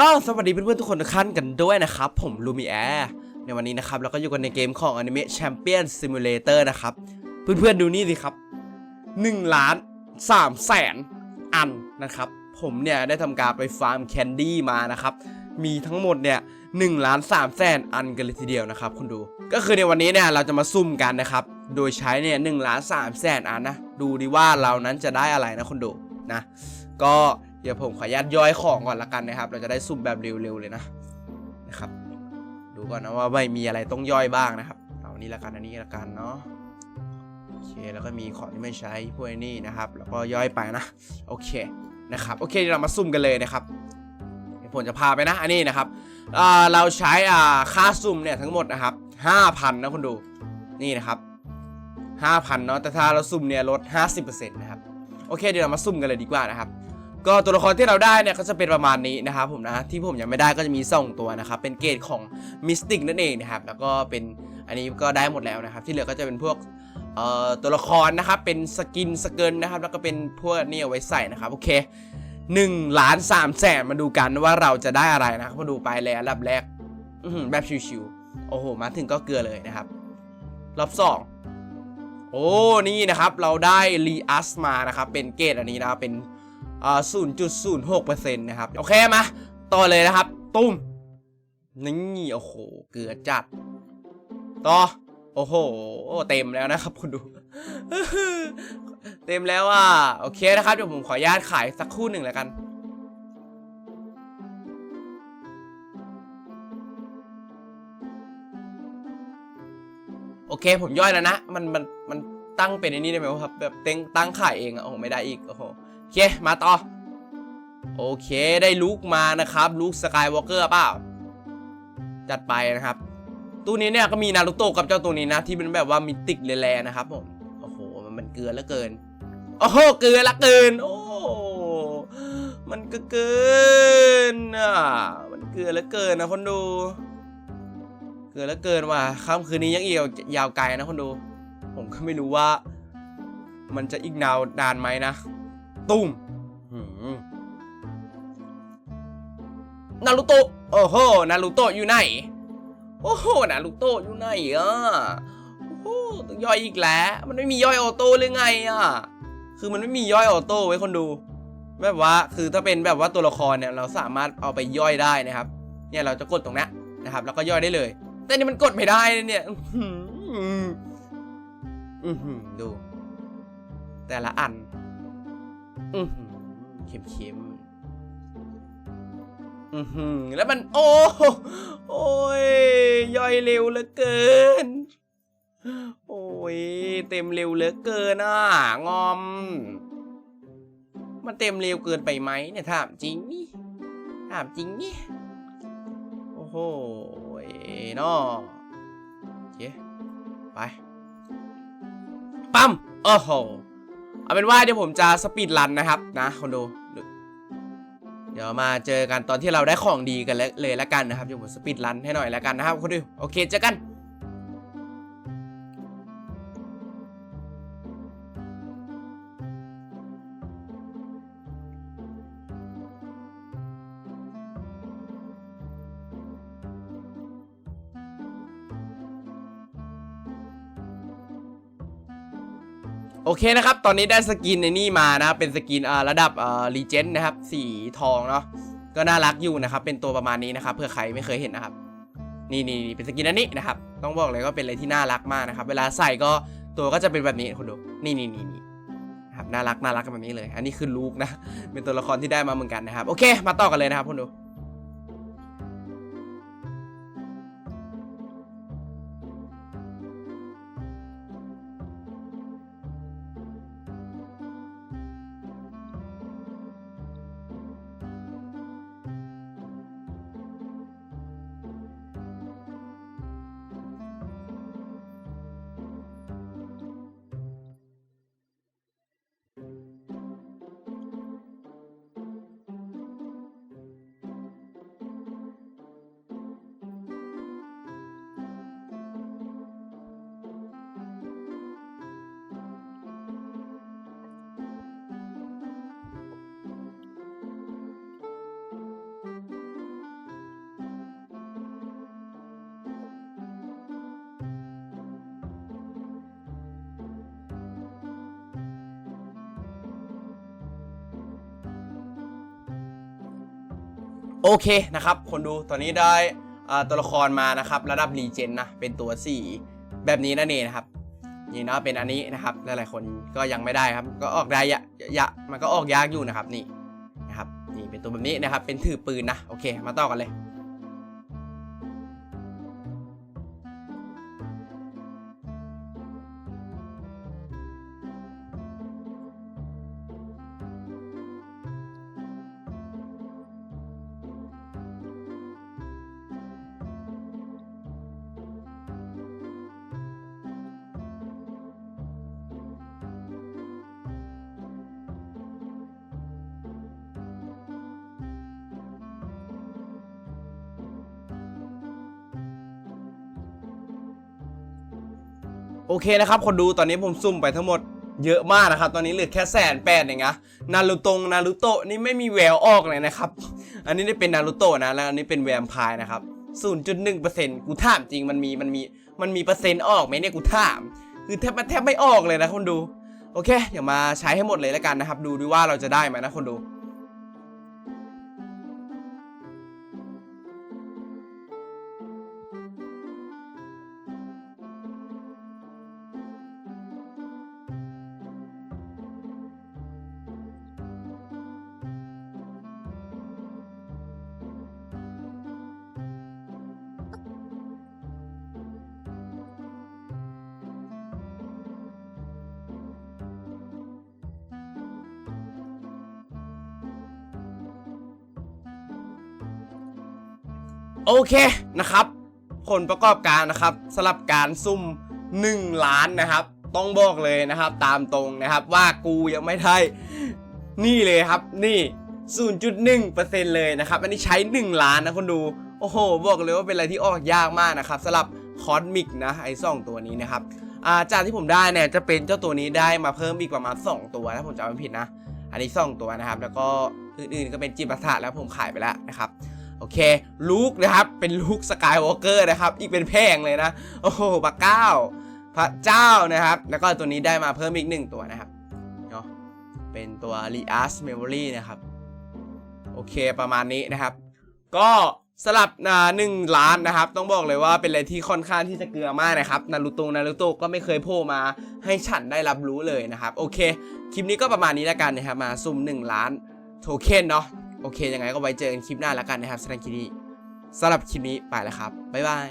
ก็สวัสดีเพื่อนๆทุกคนทุกท่านกันด้วยนะครับ ผมลูมิแอร์ในวันนี้นะครับเราก็อยู่กันในเกมของ Anime Champion Simulator นะครับ เพื่อนๆดูนี่สิครับ1ล้าน3แสนอันนะครับ ผมเนี่ยได้ทำการไปฟาร์มแคนดี้มานะครับ มีทั้งหมดเนี่ย1ล้าน3แสนอันกันเลยทีเดียวนะครับคุณดู ก็คือในวันนี้เนี่ยเราจะมาซุ่มกันนะครับ โดยใช้เนี่ย1ล้าน3แสนอันนะ ดูดิว่าเรานั้นจะได้อะไรนะคุณดูนะ ก็ ดี๋ยวผมขออนุญาตย่อยของก่อนละกันนะครับ เราจะได้ซุ่มแบบเร็วๆเลยนะนะครับ ดูก่อนนะว่าไม่มีอะไรต้องย่อยบ้างนะครับ เอาอันนี้ละกันอันนี้ละกันเนาะโอเคแล้วก็มีของที่ไม่ใช้พวกนี้นะครับ แล้วก็ย่อยไปนะ โอเคนะครับโอเคเดี๋ยวเรามาซุ่มกันเลยนะครับผมจะพาไปนะอันนี้นะครับเราใช้ค่าซุ่มเนี่ยทั้งหมดนะครับ5,000นะคุณดูนี่นะครับ5,000เนาะแต่ถ้าเราซุ่มเนี่ยลด 50%นะครับโอเคเดี๋ยวเรามาซุ่มกันเลยดีกว่านะครับ ก็ตัวละครที่เราได้เนี่ยก็จะเป็นประมาณนี้นะครับผมนะที่ผมยังไม่ได้ก็จะมี2ตัวนะครับเป็นเกรดของมิสติกนั่นเองนะครับแล้วก็เป็นอันนี้ก็ได้หมดแล้วนะครับ ที่เหลือก็จะเป็นพวกตัวละครนะครับเป็นสกินสเกินนะครับแล้วก็เป็นพวกนี่เอาไว้ใส่นะครับโอเค1ล้าน3แสนมาดูกันว่าเราจะได้อะไรนะครับมาดูไปแล้วรอบแรกแบบชิวๆโอ้โห มาถึงก็เกลือเลยนะครับ รอบสองโอ้นี่นะครับเราได้รีอัสมานะครับเป็นเกรดอันนี้นะเป็น อ่า0.06%นะครับ โอเคมาต่อเลยนะครับ ตุ้ม นี่โอ้โห เกลือจัด ต่อ โอ้โห เต็มแล้วนะครับคุณดู เต็มแล้วอะ โอเคนะครับ เดี๋ยวผมขออนุญาตขายสักคู่หนึ่งแล้วกันโอเคผมย่อยแล้วนะ มันมันมันตั้งเป็นอ้นี่ได้ไหมครับ แบบเต็งตั้งขายเองอะโอ้โหไม่ได้อีก โอ้โห โอเค มาต่อ โอเค ได้ลุกมานะครับลุกสกายวอล์กเกอร์เปล่า จัดไปนะครับตู้นี้เนี่ยก็มีนารูโตะกับเจ้าตัวนี้นะ ที่เป็นแบบว่ามิติกแลนะครับผม โอ้โห มันมันเกลือลือเกิน โอ้โห เกลือละเกิน โอ้ มันก็เกินอะ มันเกลือลือเกินนะคนดู เกินล้วเกินว่ะค่ำคืนนี้ยังเอีกยาวไกลนะคนดู ผมก็ไม่รู้ว่า มันจะอีกนาวนานไหมนะ ตุ้มหืมนารูโตะโอ้โหนารูโตะอยู่ไหน โอ้โหนารูโตะอยู่ไหนอะโอ้โหต้องย่อยอีกแล้ว มันไม่มีย่อยออโต้หรือไงอะ คือมันไม่มีย่อยออโต้ไว้คนดู แบบว่า คือถ้าเป็นแบบว่าตัวละครเนี่ย เราสามารถเอาไปย่อยได้นะครับ เนี่ยเราจะกดตรงเนี้ยนะครับ แล้วก็ย่อยได้เลย แต่นี่มันกดไม่ได้นะเนี่ยอื้อหืออื้อหือดู แต่ละอัน อือหือเข็มเข็มๆอือหือแล้วมันโอ้โหโอ้ยย่อยเร็วเหลือเกิน โอ้ยเต็มเร็วเหลือเกินอะงอม มันเต็มเร็วเกินไปไหมเนี่ยถามจริงนี่ถามจริงนี่โอ้โหเนาะโอเคไปปั๊มโอ้โห เอาเป็นว่าเดี๋ยวผมจะสปีดรันนะครับนะคนดู เดี๋ยวมาเจอกันตอนที่เราได้ของดีกันเลยเลยแล้วกันนะครับเดี๋ยวผมสปีดรันให้หน่อยแล้วกันนะครับคนดูโอเคเจอกัน โอเคนะครับ ตอนนี้ได้สกินในนี่มานะครับเป็นสกินระดับรีเจนนะครับ สีทองเนาะ ก็น่ารักอยู่นะครับ เป็นตัวประมาณนี้นะครับ เพื่อใครไม่เคยเห็นนะครับ นี่นี่นี่เป็นสกินอันนี้นะครับ ต้องบอกเลยว่าเป็นอะไรที่น่ารักมากนะครับ เวลาใส่ก็ตัวก็จะเป็นแบบนี้คุณดู นี่นี่นี่นี่นะครับ น่ารักน่ารักกันแบบนี้เลย อันนี้คือลูกนะ เป็นตัวละครที่ได้มาเหมือนกันนะครับ โอเค มาต่อกันเลยนะครับคุณดู โอเคนะครับ คนดูตอนนี้ได้ตัวละครมานะครับ ระดับรีเจนนะเป็นตัว 4 แบบนี้นั่นเองนะครับนี่นะเป็นอันนี้นะครับหลายๆคนก็ยังไม่ได้ครับ ก็ออกได้ยะยะมันก็ออกยากอยู่นะครับนี่นะครับนี่เป็นตัวแบบนี้นะครับ เป็นถือปืนนะโอเค มาต่อกันเลย โอเคนะครับคนดูตอนนี้ผมซุ่มไปทั้งหมดเยอะมากนะครับ ตอนนี้เหลือแค่แสนแปดเองนะนารูตงนารูโตะนี่ไม่มีแววออกเลยนะครับ อันนี้ได้เป็นนารูโตะนะแล้วอันนี้เป็นแวมไพร์นะครับ0.1%กูถามจริงมันมีมันมีมันมีเปอร์เซ็นต์ออกไหมเนี่ยกูถาม คือแทบแทบไม่ออกเลยนะคนดู โอเคเดี๋ยวมาใช้ให้หมดเลยแล้วกันนะครับ ดูดูว่าเราจะได้ไหมนะคนดู โอเคนะครับ ผลประกอบการนะครับสำหรับการซุ่ม 1 ล้านนะครับ ต้องบอกเลยนะครับ ตามตรงนะครับว่ากูยังไม่ได้ นี่เลยครับนี่ 0.1%เลยนะครับ อันนี้ใช้ 1 ล้านนะคนดู โอ้โห บอกเลยว่าเป็นอะไรที่ออกยากมากนะครับสำหรับคอสมิกนะไอ้สองตัวนี้นะครับอาจากที่ผมได้เนี่ยจะเป็นเจ้าตัวนี้ได้มาเพิ่มอีกประมาณ 2 ตัวถ้าผมจำไม่ผิดนะ อันนี้ 2 ตัวนะครับ แล้วก็อื่นๆก็เป็นจิบประสาทแล้วผมขายไปแล้วนะครับ โอเคลูกนะครับเป็นลูกสกายวอล์กเกอร์นะครับอีกเป็นแพงเลยนะโอ้โหพระเก้าพระเจ้านะครับ แล้วก็ตัวนี้ได้มาเพิ่มอีกหนึ่งตัวนะครับเนาะเป็นตัว r e a s Memory นะครับ โอเคประมาณนี้นะครับ ก็สลับนาหนึ่งล้านนะครับ ต้องบอกเลยว่าเป็นอะไรที่ค่อนข้างที่จะเกลือมากนะครับนารูโตนารูโตก็ไม่เคยโผล่มาให้ฉันได้รับรู้เลยนะครับ โอเค คลิปนี้ก็ประมาณนี้แล้วกันนะครับ มาซุ่ม1ล้านโทเค็นเนาะ โอเคยังไงก็ไว้เจอกันคลิปหน้าแล้วกันนะครับสำหรับคลิปนี้สำหรับคลิปนี้ไปแล้วครับบ๊ายบาย